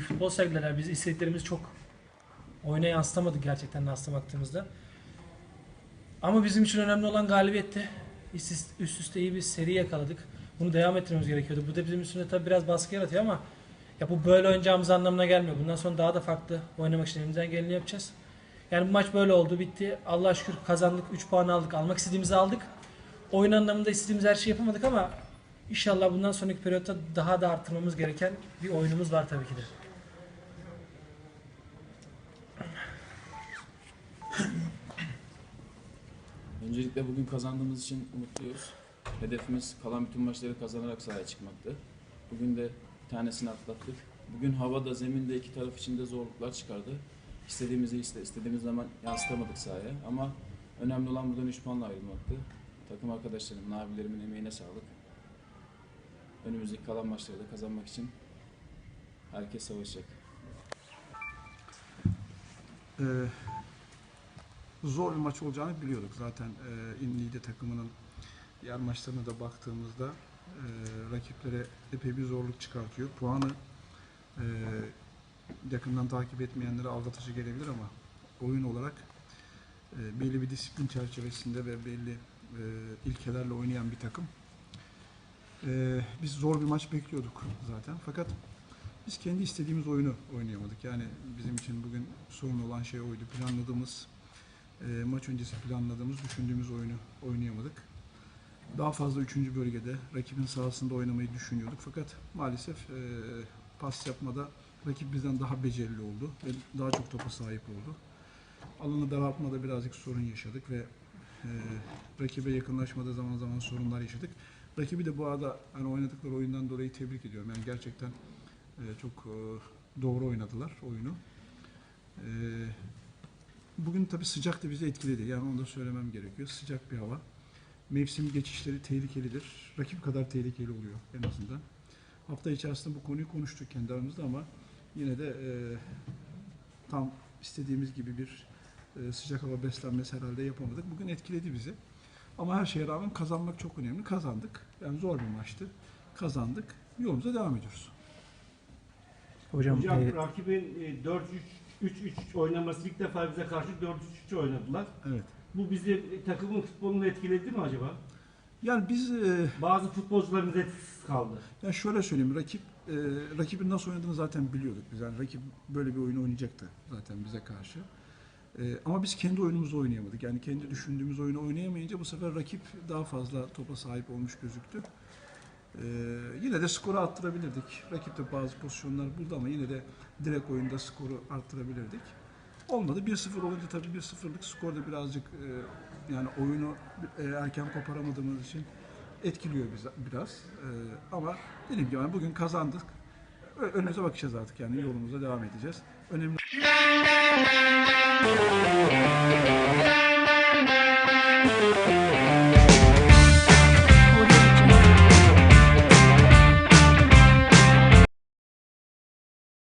futbol sergilediler. Biz istediklerimizi çok oyuna yansıtamadık gerçekten aslında baktığımızda. Ama bizim için önemli olan galibiyetti. Üst üste, üst üste iyi bir seri yakaladık. Bunu devam ettirmemiz gerekiyordu. Bu da bizim üstünde tabii biraz baskı yaratıyor ama ya bu böyle oynayacağımız anlamına gelmiyor. Bundan sonra daha da farklı oynamak için elimizden geleni yapacağız. Yani bu maç böyle oldu, bitti. Allah'a şükür kazandık, 3 puan aldık. Almak istediğimizi aldık. Oyun anlamında istediğimiz her şeyi yapamadık ama inşallah bundan sonraki periyotta daha da arttırmamız gereken bir oyunumuz var tabii ki de. Öncelikle bugün kazandığımız için mutluyuz. Hedefimiz kalan bütün maçları kazanarak sahaya çıkmaktı. Bugün de tanesini atlattık. Bugün havada, zeminde iki taraf için de zorluklar çıkardı. İstediğimizi iste, istediğimiz zaman yansıtamadık sahaya ama önemli olan buradan 3 puanla ayrılmaktı. Takım arkadaşlarımın, abilerimin emeğine sağlık. Önümüzdeki kalan maçları da kazanmak için herkes savaşacak. Ee, zor bir maç olacağını biliyorduk zaten. Ee, İnni'de takımının diğer maçlarına da baktığımızda e, rakiplere epey bir zorluk çıkartıyor. Puanı e, yakından takip etmeyenlere aldatıcı gelebilir ama oyun olarak e, belli bir disiplin çerçevesinde ve belli e, ilkelerle oynayan bir takım. E, biz zor bir maç bekliyorduk zaten. Fakat biz kendi istediğimiz oyunu oynayamadık. Yani bizim için bugün sorun olan şey oydu. Planladığımız, e, maç öncesi planladığımız, düşündüğümüz oyunu oynayamadık. Daha fazla üçüncü bölgede rakibin sahasında oynamayı düşünüyorduk. Fakat maalesef e, pas yapmada rakip bizden daha becerili oldu ve daha çok topa sahip oldu. Alanı daraltmada birazcık sorun yaşadık ve e, rakibe yakınlaşmada zaman zaman sorunlar yaşadık. Rakibi de bu arada hani oynadıkları oyundan dolayı tebrik ediyorum. Yani gerçekten çok doğru oynadılar oyunu. E, Bugün tabii sıcak da bizi etkiledi. Yani onu da söylemem gerekiyor. Sıcak bir hava. Mevsim geçişleri tehlikelidir. Rakip kadar tehlikeli oluyor en azından. Hafta içerisinde bu konuyu konuştuk kendi aramızda ama yine de e, tam istediğimiz gibi bir e, sıcak hava beslenmesi herhalde yapamadık. Bugün etkiledi bizi. Ama her şeye rağmen kazanmak çok önemli. Kazandık. Yani zor bir maçtı. Kazandık. Yolumuza devam ediyoruz. Hocam, Hocam e... rakibin e, 4-3 3-3 oynaması ilk defa bize karşı 4-3-3 oynadılar. Evet. Bu bizi e, takımın futbolunu etkiledi mi acaba? Yani biz e, bazı futbolcularımız etkisiz kaldı. Yani şöyle söyleyeyim rakip e, rakibin nasıl oynadığını zaten biliyorduk biz. Yani rakip böyle bir oyun oynayacaktı zaten bize karşı. E, ama biz kendi oyunumuzu oynayamadık. Yani kendi düşündüğümüz oyunu oynayamayınca bu sefer rakip daha fazla topa sahip olmuş gözüktü. E, yine de skoru arttırabilirdik. Rakip de bazı pozisyonlar buldu ama yine de direkt oyunda skoru arttırabilirdik. Olmadı. 1-0 olunca tabii 1-0'lık skor da birazcık e, yani oyunu e, erken koparamadığımız için etkiliyor bizi biraz. Ee, ama dediğim gibi yani bugün kazandık. Önümüze bakacağız artık yani yolumuza devam edeceğiz. Önemli